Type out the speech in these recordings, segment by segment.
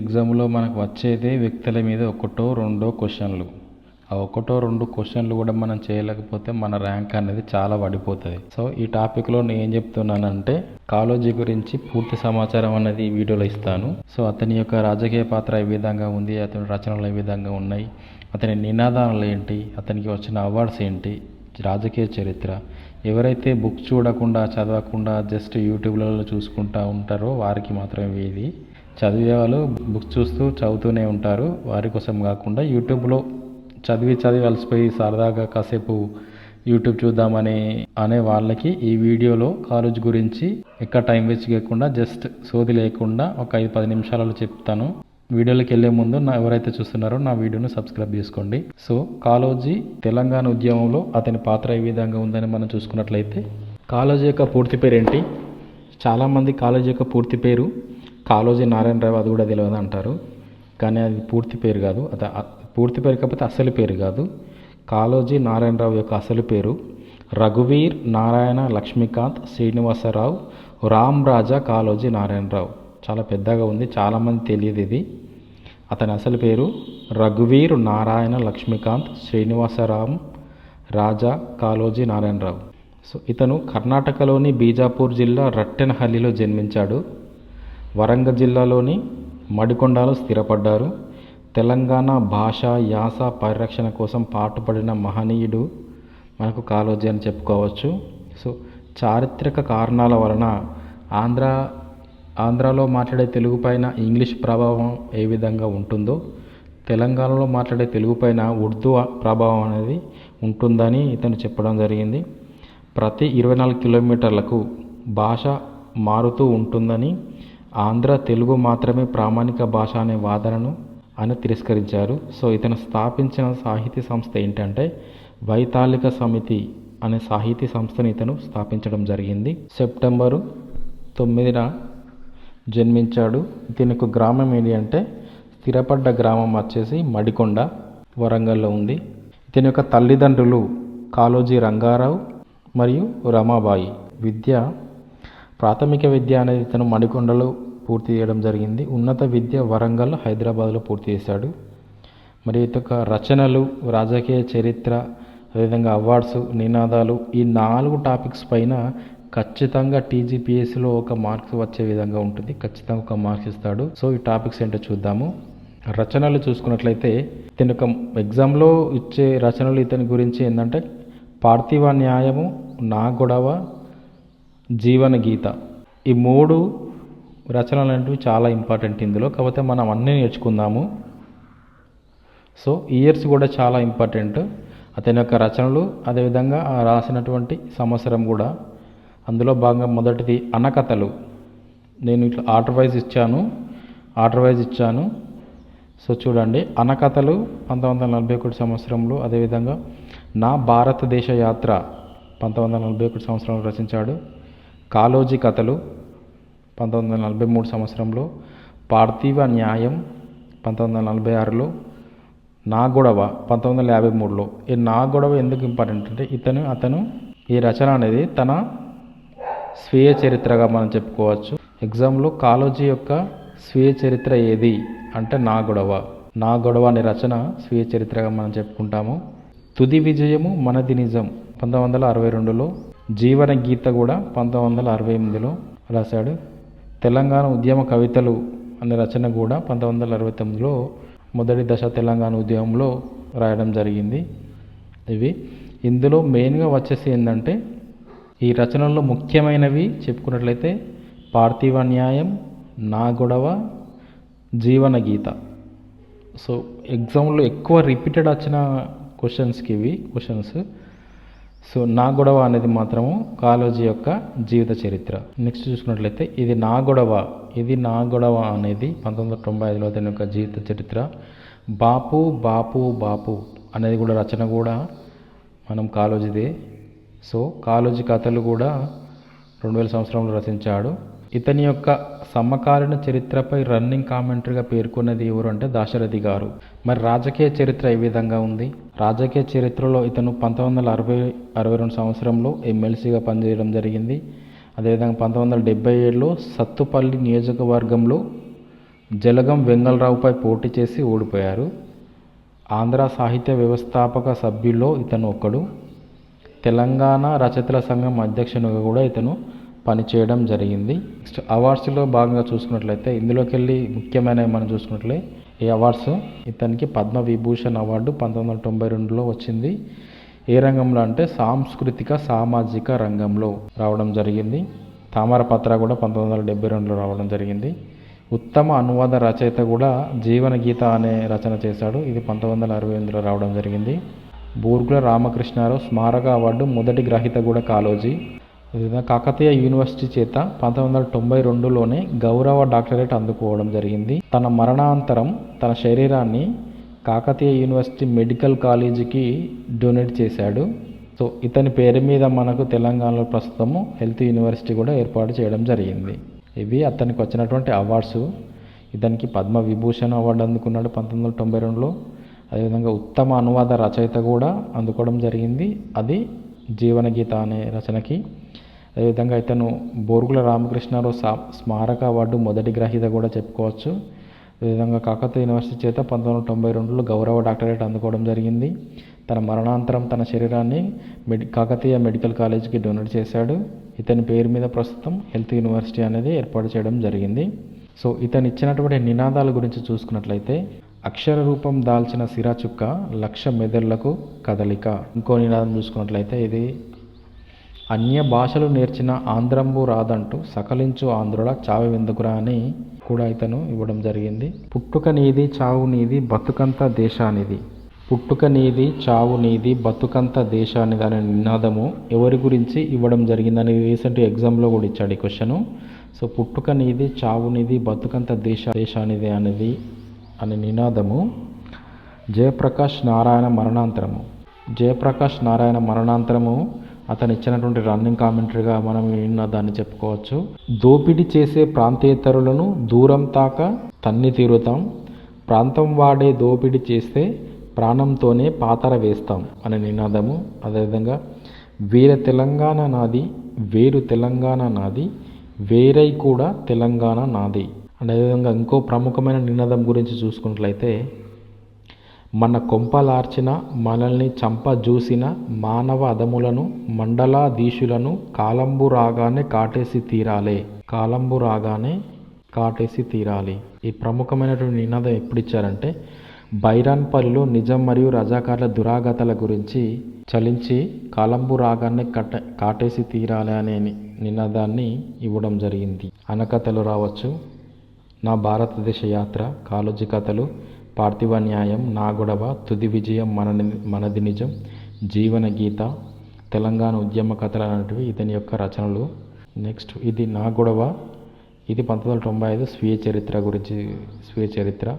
ఎగ్జామ్లో మనకు వచ్చేదే వ్యక్తుల మీద ఒకటో రెండో క్వశ్చన్లు. ఆ ఒకటో రెండు క్వశ్చన్లు కూడా మనం చేయలేకపోతే మన ర్యాంక్ అనేది చాలా పడిపోతుంది. సో ఈ టాపిక్లో నేను ఏం చెప్తున్నానంటే కాలోజీ గురించి పూర్తి సమాచారం అనేది ఈ వీడియోలో ఇస్తాను. సో అతని యొక్క రాజకీయ పాత్ర ఏ విధంగా ఉంది అతని రచనలు ఏ విధంగా ఉన్నాయి అతని నినాదాలు ఏంటి అతనికి వచ్చిన అవార్డ్స్ ఏంటి రాజకీయ చరిత్ర. ఎవరైతే బుక్ చూడకుండా చదవకుండా జస్ట్ యూట్యూబ్లలో చూసుకుంటూ ఉంటారో వారికి మాత్రమే ఇది. చదివే వాళ్ళు బుక్ చూస్తూ చదువుతూనే ఉంటారు. వారి కోసం కాకుండా యూట్యూబ్లో చదివి చదివి అలసిపోయి సరదాగా కాసేపు యూట్యూబ్ చూద్దామని అనే వాళ్ళకి ఈ వీడియోలో కాలేజ్ గురించి ఎక్కడ టైం వేస్ట్ చేయకుండా జస్ట్ సోది లేకుండా ఒక ఐదు పది నిమిషాలలో చెప్తాను. వీడియోలోకి వెళ్ళే ముందు నా ఎవరైతే చూస్తున్నారో నా వీడియోను సబ్స్క్రైబ్ చేసుకోండి. సో కాలోజీ తెలంగాణ ఉద్యమంలో అతని పాత్ర ఏ విధంగా ఉందని మనం చూసుకున్నట్లయితే కాలోజీ యొక్క పూర్తి పేరు ఏంటి చాలామంది కాలేజీ యొక్క పూర్తి పేరు కాలోజీ నారాయణరావు అది కూడా తెలియదు అంటారు. కానీ అది పూర్తి పేరు కాదు. అది పూర్తి పేరు కాకపోతే అసలు పేరు కాదు. కాలోజీ నారాయణరావు యొక్క అసలు పేరు రఘువీర్ నారాయణ లక్ష్మీకాంత్ శ్రీనివాసరావు రామ్ రాజా కాలోజీ నారాయణరావు చాలా పెద్దగా ఉంది. చాలామంది తెలియదు ఇది. అతని అసలు పేరు రఘువీర్ నారాయణ లక్ష్మీకాంత్ శ్రీనివాసరామ్ రాజా కాలోజీ నారాయణరావు సో ఇతను కర్ణాటకలోని బీజాపూర్ జిల్లా రట్టెనహల్లిలో జన్మించాడు. వరంగల్ జిల్లాలోని మడికొండలో స్థిరపడ్డారు. తెలంగాణ భాష యాస పరిరక్షణ కోసం పాటుపడిన మహనీయుడు మనకు కాలోజీ అని చెప్పుకోవచ్చు. సో చారిత్రక కారణాల వలన ఆంధ్ర ఆంధ్రాలో మాట్లాడే తెలుగు పైన ఇంగ్లీష్ ప్రభావం ఏ విధంగా ఉంటుందో తెలంగాణలో మాట్లాడే తెలుగు పైన ఉర్దూ ప్రభావం అనేది ఉంటుందని ఇతను చెప్పడం జరిగింది. ప్రతి ఇరవై నాలుగు కిలోమీటర్లకు భాష మారుతూ ఉంటుందని ఆంధ్ర తెలుగు మాత్రమే ప్రామాణిక భాష అనే వాదనను ఆయన తిరస్కరించారు. సో ఇతను స్థాపించిన సాహితీ సంస్థ ఏంటంటే వైతాళిక సమితి అనే సాహితీ సంస్థను ఇతను స్థాపించడం జరిగింది. సెప్టెంబరు తొమ్మిదిన జన్మించాడు. దీని యొక్క గ్రామం ఏంటి అంటే స్థిరపడ్డ గ్రామం వచ్చేసి మడికొండ వరంగల్లో ఉంది. ఇతని యొక్క తల్లిదండ్రులు కాలోజీ రంగారావు మరియు రమాబాయి. విద్య ప్రాథమిక విద్య అనేది ఇతను మడికొండలో పూర్తి చేయడం జరిగింది. ఉన్నత విద్య వరంగల్ హైదరాబాద్లో పూర్తి చేశాడు. మరి ఇతక యొక్క రచనలు రాజకీయ చరిత్ర అదేవిధంగా అవార్డ్స్ నినాదాలు ఈ నాలుగు టాపిక్స్ పైన ఖచ్చితంగా టీజీపీఎస్సీలో ఒక మార్క్స్ వచ్చే విధంగా ఉంటుంది. ఖచ్చితంగా ఒక మార్క్స్ ఇస్తాడు. సో ఈ టాపిక్స్ ఏంటో చూద్దాము. రచనలు చూసుకున్నట్లయితే ఇతని యొక్క ఎగ్జామ్లో ఇచ్చే రచనలు ఇతని గురించి ఏంటంటే పార్థివ న్యాయము నా గొడవ జీవన గీత. ఈ మూడు రచనలు అనేవి చాలా ఇంపార్టెంట్ ఇందులో. కాకపోతే మనం అన్నీ నేర్చుకుందాము. సో ఇయర్స్ కూడా చాలా ఇంపార్టెంట్ అతని యొక్క రచనలు అదేవిధంగా రాసినటువంటి సంవత్సరం కూడా. అందులో భాగంగా మొదటిది అనకథలు. నేను ఇట్లా ఆర్డర్ వైజ్ ఇచ్చాను. ఆర్డర్ వైజ్ ఇచ్చాను. సో చూడండి. అనకథలు పంతొమ్మిది వందల నలభై ఒకటి సంవత్సరంలో అదేవిధంగా నా భారతదేశ యాత్ర పంతొమ్మిది వందల నలభై ఒకటి సంవత్సరంలో రచించాడు. కాలోజీ కథలు పంతొమ్మిది వందల నలభై మూడు సంవత్సరంలో పార్థివ న్యాయం పంతొమ్మిది వందల నలభై ఆరులో నా గొడవ పంతొమ్మిది వందల యాభై మూడులో. ఈ నా గొడవ ఎందుకు ఇంపార్టెంట్ అంటే ఇతను అతను ఈ రచన అనేది తన స్వీయ చరిత్రగా మనం చెప్పుకోవచ్చు. ఎగ్జామ్లో కాలోజీ యొక్క స్వీయ చరిత్ర ఏది అంటే నా గొడవ నా గొడవ అనే రచన స్వీయ చరిత్రగా మనం చెప్పుకుంటాము. తుది విజయము మనది నిజం పంతొమ్మిది వందల అరవై రెండులో. జీవన గీత కూడా పంతొమ్మిది వందల అరవై ఎనిమిదిలో రాశాడు. తెలంగాణ ఉద్యమ కవితలు అనే రచన కూడా పంతొమ్మిది వందల అరవై తొమ్మిదిలో మొదటి దశ తెలంగాణ ఉద్యమంలో రాయడం జరిగింది. ఇవి ఇందులో మెయిన్గా వచ్చేసి ఏంటంటే ఈ రచనల్లో ముఖ్యమైనవి చెప్పుకున్నట్లయితే పార్థివ న్యాయం నా గొడవ జీవన గీత. సో ఎగ్జామ్లో ఎక్కువ రిపీటెడ్ వచ్చిన క్వశ్చన్స్కి ఇవి క్వశ్చన్స్. సో నా గొడవ అనేది మాత్రము కాలోజీ యొక్క జీవిత చరిత్ర. నెక్స్ట్ చూసుకున్నట్లయితే ఇది నా గొడవ. ఇది నా గొడవ అనేది పంతొమ్మిది వందల తొంభై ఐదులో అతని యొక్క జీవిత చరిత్ర. బాపు బాపు బాపు అనేది కూడా రచన కూడా మనం కాలోజీదే. సో కాలోజీ కథలు కూడా రెండు వేల సంవత్సరంలో రచించాడు. ఇతని యొక్క సమకాలీన చరిత్రపై రన్నింగ్ కామెంటరీగా పేర్కొన్నది ఎవరు అంటే దాశరథి గారు. మరి రాజకీయ చరిత్ర ఏ విధంగా ఉంది? రాజకీయ చరిత్రలో ఇతను పంతొమ్మిది వందల అరవై అరవై రెండు సంవత్సరంలో ఎమ్మెల్సీగా పనిచేయడం జరిగింది. అదేవిధంగా పంతొమ్మిది వందల డెబ్బై ఏడులో సత్తుపల్లి నియోజకవర్గంలో జలగం వెంగళరావుపై పోటీ చేసి ఓడిపోయారు. ఆంధ్ర సాహిత్య వ్యవస్థాపక సభ్యుల్లో ఇతను ఒకడు తెలంగాణ రచయితల సంఘం అధ్యక్షునిగా కూడా ఇతను పనిచేయడం జరిగింది. నెక్స్ట్ అవార్డ్స్లో భాగంగా చూసుకున్నట్లయితే ఇందులోకి వెళ్ళి ముఖ్యమైనవి మనం చూసుకున్నట్లే ఈ అవార్డ్స్. ఇతనికి పద్మ విభూషణ్ అవార్డు పంతొమ్మిది వందల తొంభై రెండులో వచ్చింది. ఏ రంగంలో అంటే సాంస్కృతిక సామాజిక రంగంలో రావడం జరిగింది. తామరపత్ర కూడా పంతొమ్మిది వందల డెబ్బై రెండులో రావడం జరిగింది. ఉత్తమ అనువాద రచయిత కూడా జీవన గీత అనే రచన చేశాడు. ఇది పంతొమ్మిది వందల అరవై ఎనిమిదిలో రావడం జరిగింది. బూర్గుల రామకృష్ణారావు స్మారక అవార్డు మొదటి గ్రహీత కూడా కాలోజీ. అదేవిధంగా కాకతీయ యూనివర్సిటీ చేత పంతొమ్మిది వందల తొంభై రెండులోనే గౌరవ డాక్టరేట్ అందుకోవడం జరిగింది. తన మరణాంతరం తన శరీరాన్ని కాకతీయ యూనివర్సిటీ మెడికల్ కాలేజీకి డొనేట్ చేశాడు. సో ఇతని పేరు మీద మనకు తెలంగాణలో ప్రస్తుతము హెల్త్ యూనివర్సిటీ కూడా ఏర్పాటు చేయడం జరిగింది. ఇవి అతనికి వచ్చినటువంటి అవార్డ్స్. ఇతనికి పద్మ విభూషణ్ అవార్డు అందుకున్నాడు పంతొమ్మిది వందల తొంభై రెండులో. అదేవిధంగా ఉత్తమ అనువాద రచయిత కూడా అందుకోవడం జరిగింది. అది జీవన గీత అనే రచనకి అదేవిధంగా ఇతను బోరుగుల రామకృష్ణారావు సా స్మారక అవార్డు మొదటి గ్రహీత కూడా చెప్పుకోవచ్చు. అదేవిధంగా కాకతీయ యూనివర్సిటీ చేత పంతొమ్మిది వందల తొంభై రెండులో గౌరవ డాక్టరేట్ అందుకోవడం జరిగింది. తన మరణాంతరం తన శరీరాన్ని మెడి కాకతీయ మెడికల్ కాలేజీకి డొనేట్ చేశాడు. ఇతని పేరు మీద ప్రస్తుతం హెల్త్ యూనివర్సిటీ అనేది ఏర్పాటు చేయడం జరిగింది. సో ఇతను ఇచ్చినటువంటి నినాదాల గురించి చూసుకున్నట్లయితే అక్షర రూపం దాల్చిన సిరా చుక్క లక్ష మెదళ్ళకు కదలిక. ఇంకో నినాదం చూసుకున్నట్లయితే ఇది అన్య భాషలు నేర్చిన ఆంధ్రంబు రాదంటూ సకలించు ఆంధ్రుల చావి అని కూడా ఇతను ఇవ్వడం జరిగింది. పుట్టుక నీది చావు నీది బతుకంత దేశానిది. పుట్టుక నీది చావు నీది బతుకంత దేశానిది అనే నినాదము ఎవరి గురించి ఇవ్వడం జరిగిందని రీసెంట్ ఎగ్జామ్లో కూడా ఇచ్చాడు ఈ క్వశ్చను. సో పుట్టుక నీది చావు నీది బతుకంత దేశ దేశానిది అనేది అనే నినాదము. జయప్రకాష్ నారాయణ మరణాంతరము. జయప్రకాష్ నారాయణ మరణాంతరము అతను ఇచ్చినటువంటి రన్నింగ్ కామెంటరీగా మనం విన్న దాన్ని చెప్పుకోవచ్చు. దోపిడీ చేసే ప్రాంతేతరులను దూరం తాక తన్ని తీరుతాం. ప్రాంతం వాడే దోపిడీ చేస్తే ప్రాణంతోనే పాతర వేస్తాం అనే నినాదము. అదేవిధంగా వీర తెలంగాణ నాది వేరు తెలంగాణ నాది వేరై కూడా తెలంగాణ నాది. అదేవిధంగా ఇంకో ప్రముఖమైన నినాదం గురించి చూసుకున్నట్లయితే మన కొంపలార్చిన మనల్ని చంపజూసిన మానవ అదములను మండలాధీశులను కాలంబు రాగానే కాటేసి తీరాలే. కాలంబు రాగానే కాటేసి తీరాలి. ఈ ప్రముఖమైనటువంటి నినాదం ఎప్పుడు ఇచ్చారంటే బైరాన్పల్లిలో నిజం మరియు రజాకార్ల దురాగతల గురించి చలించి కాలంబు రాగానే కట్ట కాటేసి తీరాలి అనే నినాదాన్ని ఇవ్వడం జరిగింది. అనకథలు రావచ్చు. నా భారతదేశ యాత్ర కాలోజీ కథలు పార్థివ న్యాయం నా గొడవ తుది విజయం మన మనది నిజం జీవన గీత తెలంగాణ ఉద్యమ కథలు అనేటివి ఇతని యొక్క రచనలు. నెక్స్ట్ ఇది నా గొడవ ఇది పంతొమ్మిది వందల తొంభై ఐదు స్వీయ చరిత్ర గురించి స్వీయ చరిత్ర.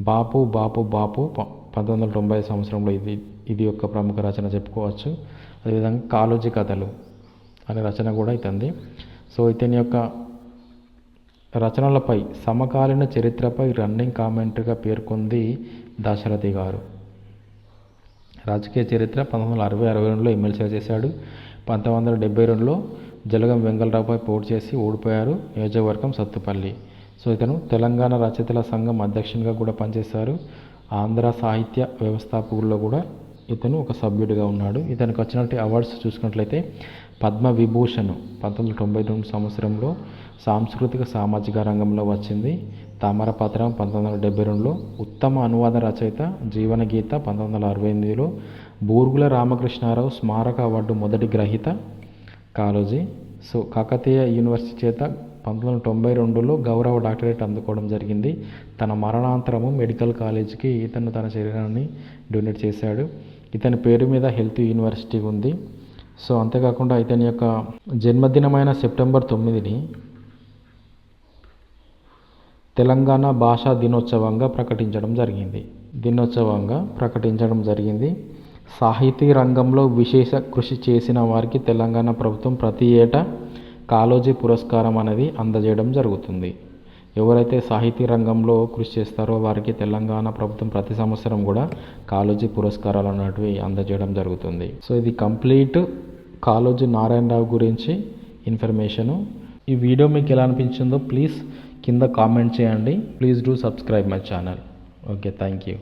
బాపు బాపు బాపు ప- పంతొమ్మిది వందల తొంభై ఐదు సంవత్సరంలో ఇది ఇది యొక్క ప్రముఖ రచన చెప్పుకోవచ్చు. అదేవిధంగా కాలోజీ కథలు అనే రచన కూడా ఇతంది. సో ఇతని యొక్క రచనలపై సమకాలీన చరిత్రపై రన్నింగ్ కామెంటరీగా పేర్కొంది దాశరథి గారు. రాజకీయ చరిత్ర పంతొమ్మిది వందల అరవై అరవై రెండులో ఎమ్మెల్సీగా చేశాడు. పంతొమ్మిది వందల డెబ్బై రెండులో జలగం వెంగళరావుపై పోటీ చేసి ఓడిపోయారు నియోజకవర్గం సత్తుపల్లి. సో ఇతను తెలంగాణ రచయితల సంఘం అధ్యక్షునిగా కూడా పనిచేశారు. ఆంధ్ర సాహిత్య వ్యవస్థాపకుల్లో కూడా ఇతను ఒక సభ్యుడిగా ఉన్నాడు. ఇతనికి వచ్చినట్టు అవార్డ్స్ చూసుకున్నట్లయితే పద్మ విభూషణ్ పంతొమ్మిది వందల తొంభై రెండు సంవత్సరంలో సాంస్కృతిక సామాజిక రంగంలో వచ్చింది. తామరపత్రం పంతొమ్మిది వందల డెబ్బై రెండులో ఉత్తమ అనువాద రచయిత జీవన గీత పంతొమ్మిది వందల అరవై ఎనిమిదిలో బూర్గుల రామకృష్ణారావు స్మారక అవార్డు మొదటి గ్రహీత కాలోజీ. సో కాకతీయ యూనివర్సిటీ చేత పంతొమ్మిది వందల తొంభై రెండులో గౌరవ డాక్టరేట్ అందుకోవడం జరిగింది. తన మరణాంతరము మెడికల్ కాలేజీకి ఇతను తన శరీరాన్ని డొనేట్ చేశాడు. ఇతని పేరు మీద హెల్త్ యూనివర్సిటీ ఉంది. సో అంతేకాకుండా ఇతని యొక్క జన్మదినమైన సెప్టెంబర్ తొమ్మిదిని తెలంగాణ భాషా దినోత్సవంగా ప్రకటించడం జరిగింది. దినోత్సవంగా ప్రకటించడం జరిగింది. సాహితీ రంగంలో విశేష కృషి చేసిన వారికి తెలంగాణ ప్రభుత్వం ప్రతి ఏటా కాలోజీ పురస్కారం అనేది అందజేయడం జరుగుతుంది. ఎవరైతే సాహితీ రంగంలో కృషి చేస్తారో వారికి తెలంగాణ ప్రభుత్వం ప్రతి సంవత్సరం కూడా కాలోజీ పురస్కారాలు అనేటివి అందజేయడం జరుగుతుంది. సో ఇది కంప్లీట్ కాలోజీ నారాయణరావు గురించి ఇన్ఫర్మేషను. ఈ వీడియో మీకు ఎలా అనిపించిందో ప్లీజ్ కింద కామెంట్ చేయండి. Please do subscribe my channel okay thank you